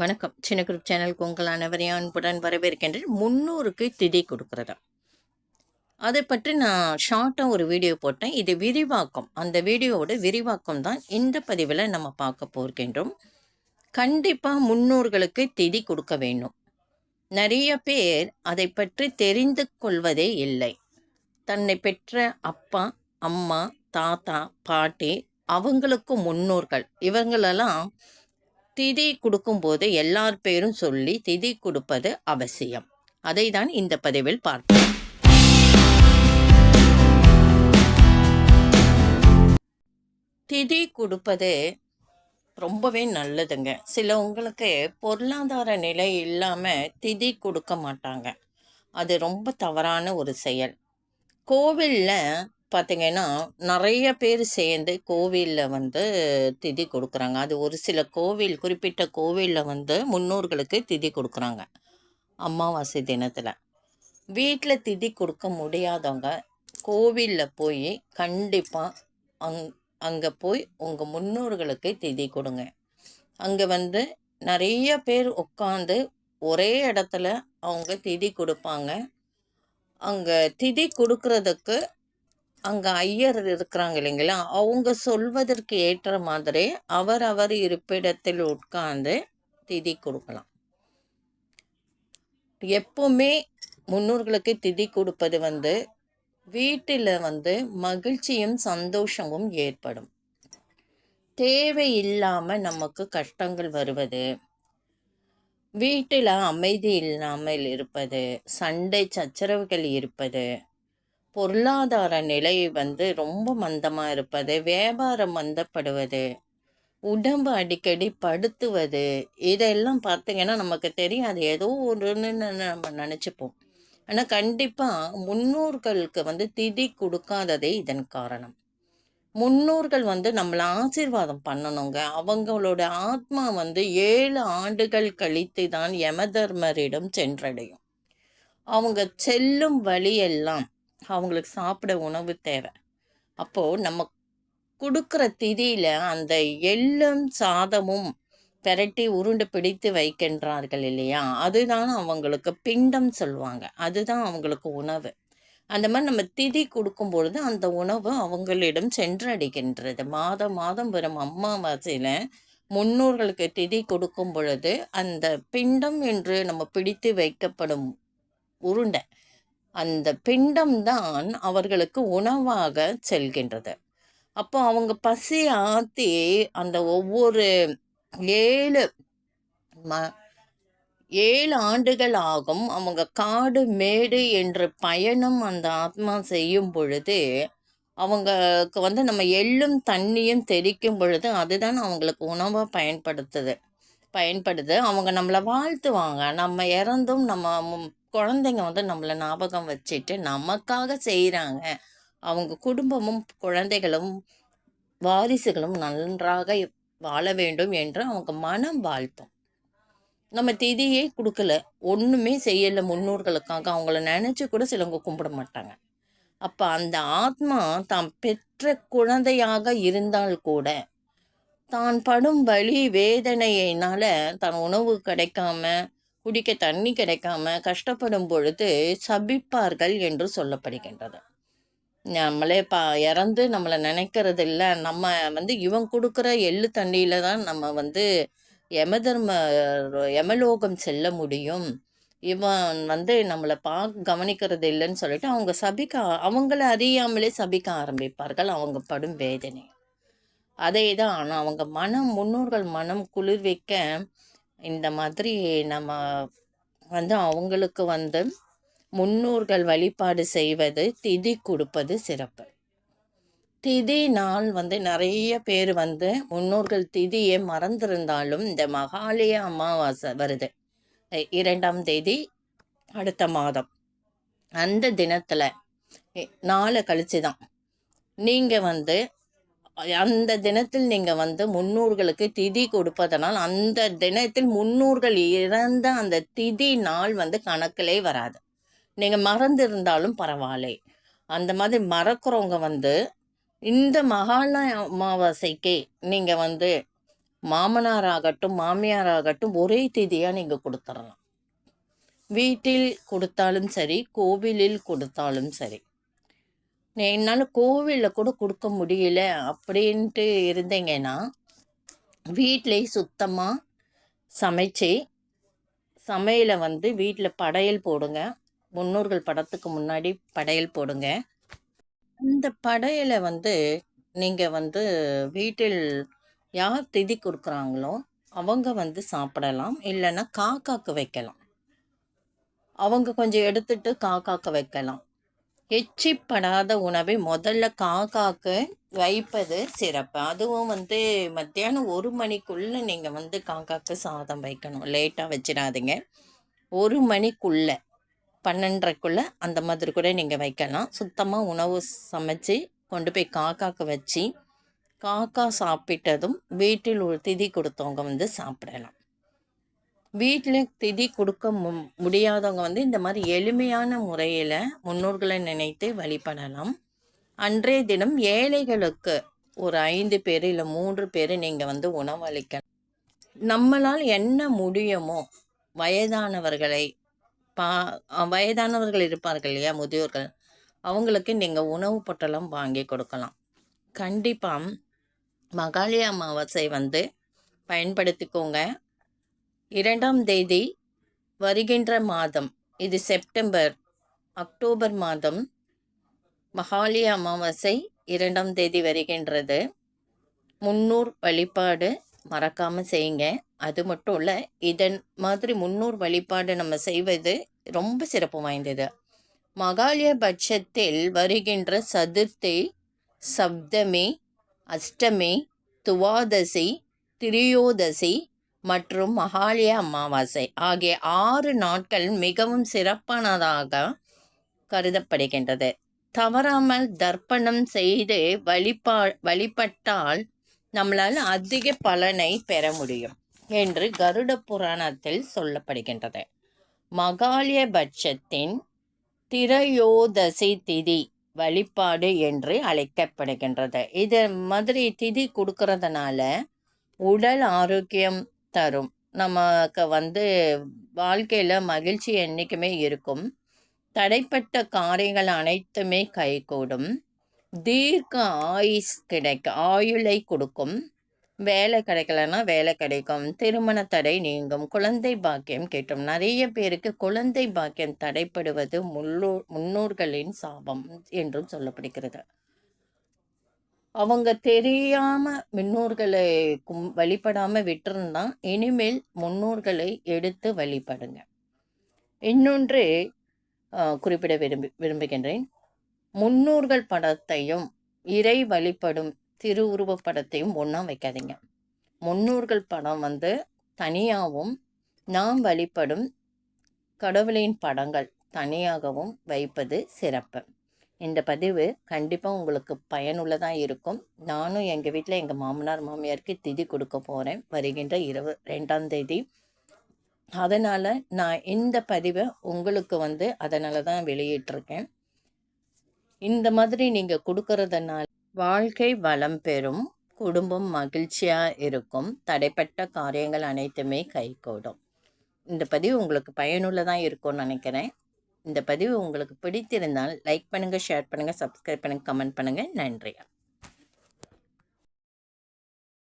வணக்கம். சின்ன குரூப் சேனலுக்கு உங்கள் அனைவரையும் அன்புடன் வரவேற்கின்றேன். முன்னூறுக்கு திதி கொடுக்குறதா அதை பற்றி நான் ஷார்ட்டாக ஒரு வீடியோ போட்டேன். இது விரிவாக்கம். அந்த வீடியோவோட விரிவாக்கம் தான் இந்த பதிவில் நம்ம பார்க்க போகின்றோம். கண்டிப்பாக முன்னோர்களுக்கு திதி கொடுக்க வேண்டும். நிறைய பேர் அதை பற்றி தெரிந்து கொள்வதே இல்லை. தன்னை பெற்ற அப்பா அம்மா தாத்தா பாட்டி அவங்களுக்கும் முன்னோர்கள். இவங்களெல்லாம் திதி கொடுக்கும்போது எல்லார் பேரும் சொல்லி திதி கொடுப்பது அவசியம். அதை தான் இந்த பதிவில் பார்ப்போம் திதி கொடுப்பது ரொம்பவே நல்லதுங்க. சிலவங்களுக்கு பொருளாதார நிலை இல்லாமல் திதி கொடுக்க மாட்டாங்க. அது ரொம்ப தவறான ஒரு செயல். கோவிலில் பார்த்தீங்கன்னா நிறைய பேர் சேர்ந்து கோவிலில் வந்து திதி கொடுக்குறாங்க. அது ஒரு சில கோவில் குறிப்பிட்ட கோவிலில் வந்து முன்னோர்களுக்கு திதி கொடுக்குறாங்க. அமாவாசை தினத்தில். வீட்டில் திதி கொடுக்க முடியாதவங்க கோவிலில் போய் கண்டிப்பாக அங் அங்கே போய் உங்கள் முன்னோர்களுக்கு திதி கொடுங்க. அங்கே வந்து நிறைய பேர் உட்காந்து ஒரே இடத்துல அவங்க திதி கொடுப்பாங்க. அங்கே திதி கொடுக்கறதுக்கு அங்கே ஐயர் இருக்கிறாங்க இல்லைங்களா? அவங்க சொல்வதற்கு ஏற்ற மாதிரி அவர் அவர் இருப்பிடத்தில் உட்கார்ந்து திதி கொடுக்கலாம். எப்போவுமே முன்னோர்களுக்கு திதி கொடுப்பது வந்து வீட்டில் வந்து மகிழ்ச்சியும் சந்தோஷமும் ஏற்படும். தேவையில்லாமல் நமக்கு கஷ்டங்கள் வருவது வீட்டில் அமைதி இல்லாமல் இருப்பது சண்டை சச்சரவுகள் இருப்பது பொருளாதார நிலை வந்து ரொம்ப மந்தமாக இருப்பது வியாபாரம் மந்தப்படுவது உடம்பு அடிக்கடி படுத்துவது இதெல்லாம் பார்த்தீங்கன்னா நமக்கு தெரியும் அது ஏதோ ஒன்றுன்னு நம்ம நினச்சிப்போம். ஆனால் கண்டிப்பாக முன்னோர்களுக்கு வந்து திதி கொடுக்காததே இதன் காரணம். முன்னோர்கள் வந்து நம்மளை ஆசீர்வாதம் பண்ணணுங்க. அவங்களோட ஆத்மா வந்து ஏழு ஆண்டுகள் கழித்து தான் யமதர்மரிடம் சென்றடையும். அவங்க செல்லும் வழியெல்லாம் அவங்களுக்கு சாப்பிட உணவு தேவை. அப்போது நம்ம கொடுக்குற திதியில் அந்த எள்ளும் சாதமும் பெரட்டி உருண்டு பிடித்து வைக்கின்றார்கள் இல்லையா? அதுதான் அவங்களுக்கு பிண்டம் சொல்லுவாங்க. அதுதான் அவங்களுக்கு உணவு. அந்த மாதிரி நம்ம திதி கொடுக்கும் பொழுது அந்த உணவு அவங்களிடம் சென்றடைகின்றது. மாதம் மாதம் வரும் அம்மாவாசையில் முன்னோர்களுக்கு திதி கொடுக்கும் பொழுது அந்த பிண்டம் என்று நம்ம பிடித்து வைக்கப்படும் உருண்டை அந்த பிண்டம் தான் அவர்களுக்கு உணவாக செல்கின்றது. அப்போ அவங்க பசி ஆற்றி அந்த ஒவ்வொரு ஏழு ம ஏழு ஆண்டுகள் ஆகும் அவங்க காடு மேடு என்ற பயணம் அந்த ஆத்மா செய்யும் பொழுது அவங்களுக்கு வந்து நம்ம எள்ளும் தண்ணியும் தெரிக்கும் பொழுது அதுதான் அவங்களுக்கு உணவாக பயன்படுத்துது பயன்படுது. அவங்க நம்மளை வாழ்த்துவாங்க. நம்ம இறந்தும் நம்ம குழந்தைங்க வந்து நம்மளை ஞாபகம் வச்சுட்டு நமக்காக செய்கிறாங்க அவங்க குடும்பமும் குழந்தைகளும் வாரிசுகளும் நன்றாக வாழ வேண்டும் என்று அவங்க மனம் வாழ்த்தும். நம்ம திதியே கொடுக்கல. ஒன்றுமே செய்யலை முன்னோர்களுக்காக. அவங்கள நினச்சி கூட சிலவங்க கும்பிட மாட்டாங்க. அப்போ அந்த ஆத்மா தான் பெற்ற குழந்தையாக இருந்தால் கூட தான் படும் வழி வேதனையினால தன் உணவு கிடைக்காம குடிக்க தண்ணி கிடைக்காம கஷ்டப்படும் பொழுது சபிப்பார்கள் என்று சொல்லப்படுகின்றது. நம்மளே பா இறந்து நம்மளை நினைக்கிறது இல்லை நம்ம வந்து இவன் கொடுக்குற எள்ளு தண்ணியில் தான் நம்ம வந்து யமதர்ம யமலோகம் செல்ல முடியும். இவன் வந்து நம்மளை பா கவனிக்கிறது இல்லைன்னு சொல்லிட்டு அவங்க சபிக்க அவங்கள அறியாமலே சபிக்க ஆரம்பிப்பார்கள். அவங்க படும் வேதனை. அதே தான் ஆனால் அவங்க மனம் முன்னோர்கள் மனம் குளிர்விக்க இந்த மாதிரி நம்ம வந்து அவங்களுக்கு வந்து முன்னோர்கள் வழிபாடு செய்வது திதி கொடுப்பது சிறப்பு. திதி நாள் வந்து நிறைய பேர் வந்து முன்னோர்கள் திதியை மறந்திருந்தாலும் இந்த மகாலய அமாவாசை வருது. இரண்டாம் தேதி அடுத்த மாதம். அந்த தினத்தில் நாளை கழிச்சு தான் நீங்கள் வந்து அந்த தினத்தில் நீங்கள் வந்து முன்னோர்களுக்கு திதி கொடுப்பதனால் அந்த தினத்தில் முன்னோர்கள் இறந்த அந்த திதி நாள் வந்து கணக்கிலே வராது. நீங்கள் மறந்திருந்தாலும் பரவாயில்லை. அந்த மாதிரி மறக்கிறவங்க வந்து இந்த மகால அமாவாசைக்கு நீங்கள் வந்து மாமனார் ஆகட்டும் மாமியார் ஆகட்டும் ஒரே திதியாக நீங்கள் கொடுத்துடலாம். வீட்டில் கொடுத்தாலும் சரி கோவிலில் கொடுத்தாலும் சரி. என்னால் கோவிலில் கூட கொடுக்க முடியல அப்படின்ட்டு இருந்தீங்கன்னா வீட்டிலே சுத்தமாக சமைச்சு சமையலை வந்து வீட்டில் படையல் போடுங்க. முன்னோர்கள் படத்துக்கு முன்னாடி படையல் போடுங்க. இந்த படையலை வந்து நீங்கள் வந்து வீட்டில் யார் திதி கொடுக்குறாங்களோ அவங்க வந்து சாப்பிடலாம். இல்லைன்னா காக்காக்கு வைக்கலாம். அவங்க கொஞ்சம் எடுத்துட்டு காக்காக்கு வைக்கலாம். எச்சிப்படாத உணவை முதல்ல காக்காக்கு வைப்பது சிறப்பு. அதுவும் வந்து மத்தியானம் ஒரு மணிக்குள்ளே நீங்கள் வந்து காக்காக்கு சாதம் வைக்கணும். லேட்டாக வச்சிடாதீங்க. ஒரு மணிக்குள்ளே பன்னெண்டரைக்குள்ளே அந்த மாதிரி கூட நீங்கள் வைக்கலாம். சுத்தமாக உணவு சமைச்சு கொண்டு போய் காக்காக்கு வச்சு காக்கா சாப்பிட்டதும் வீட்டில் ஒரு திதி கொடுத்தவங்க வந்து சாப்பிடலாம். வீட்டில் திதி கொடுக்க மு முடியாதவங்க வந்து இந்த மாதிரி எளிமையான முறையில் முன்னோர்களை நினைத்து வழிபடலாம். அன்றைய தினம் ஏழைகளுக்கு ஒரு ஐந்து பேர் இல்லை மூன்று பேர் நீங்கள் வந்து உணவளிக்கலாம். நம்மளால் என்ன முடியுமோ வயதானவர்களை பா வயதானவர்கள் இருப்பார்கள் இல்லையா முதியோர்கள் அவங்களுக்கு நீங்கள் உணவு பொட்டலம் வாங்கி கொடுக்கலாம். கண்டிப்பாக மகாலி அமாவாசை வந்து பயன்படுத்திக்கோங்க. இரண்டாம் தேதி வருகின்ற மாதம். இது செப்டம்பர் அக்டோபர் மாதம். மகாலி அமாவாசை இரண்டாம் தேதி வருகின்றது. முன்னூர் வழிபாடு மறக்காமல் செய்யுங்க. அது மட்டும் இல்லை இதன் மாதிரி முன்னூர் வழிபாடு நம்ம செய்வது ரொம்ப சிறப்பு வாய்ந்தது. மகாலய பட்சத்தில் வருகின்ற சதுர்த்தி சப்தமி அஷ்டமி துவாதசி திரியோதசி மற்றும் மகாலய அமாவாசை ஆகிய ஆறு நாட்கள் மிகவும் சிறப்பானதாக கருதப்படுகின்றது. தவறாமல் தர்ப்பணம் செய்து வழிபா வழிபட்டால் நம்மளால் அதிக பலனை பெற முடியும் என்று கருட புராணத்தில் சொல்லப்படுகின்றது. மகாலய பட்சத்தின் திரையோதசி திதி வழிபாடு என்று அழைக்கப்படுகின்றது. இது மாதிரி திதி கொடுக்கறதுனால உடல் ஆரோக்கியம் தரும். நமக்கு வந்து வாழ்க்கையில் மகிழ்ச்சி என்றைக்குமே இருக்கும். தடைப்பட்ட காரியங்கள் அனைத்துமே கைகூடும். தீர்க்க ஆயுஸ் கிடைக்கும் ஆயுளை கொடுக்கும். வேலை கிடைக்கலன்னா வேலை கிடைக்கும். திருமண தடை நீங்கும். குழந்தை பாக்கியம் கேட்டும். நிறைய பேருக்கு குழந்தை பாக்கியம் தடைப்படுவது முள்ளூர் முன்னோர்களின் சாபம் என்றும் சொல்லப்படுகிறது. அவங்க தெரியாம முன்னோர்களை கும் வழிபடாம விட்டுருந்தா இனிமேல் முன்னோர்களை எடுத்து வழிபடுங்க. இன்னொன்று குறிப்பிட விரும்பி விரும்புகின்றேன். முன்னோர்கள் படத்தையும் இறை வழிபடும் திருவுருவ படத்தையும் ஒன்றா வைக்காதீங்க. முன்னோர்கள் படம் வந்து தனியாகவும் நாம் வழிபடும் கடவுளின் படங்கள் தனியாகவும் வைப்பது சிறப்பு. இந்த பதிவு கண்டிப்பாக உங்களுக்கு பயனுள்ளதாக இருக்கும். நானும் எங்கள் வீட்டில் எங்கள் மாமனார் மாமியாருக்கு திதி கொடுக்க போகிறேன் வருகின்ற இருபது ரெண்டாம் தேதி. அதனால் நான் இந்த பதிவை உங்களுக்கு வந்து அதனால தான் வெளியிட்டிருக்கேன். இந்த மாதிரி நீங்கள் கொடுக்கறதுனால வாழ்க்கை வளம் பெறும் குடும்பம் மகிழ்ச்சியாக இருக்கும் தடைப்பட்ட காரியங்கள் அனைத்துமே கைகூடும். இந்த பதிவு உங்களுக்கு பயனுள்ளதாக இருக்கும்னு நினைக்கிறேன். இந்த பதிவு உங்களுக்கு பிடித்திருந்தால் லைக் பண்ணுங்கள் ஷேர் பண்ணுங்கள் சப்ஸ்கிரைப் பண்ணுங்கள் கமெண்ட் பண்ணுங்கள் நன்றி.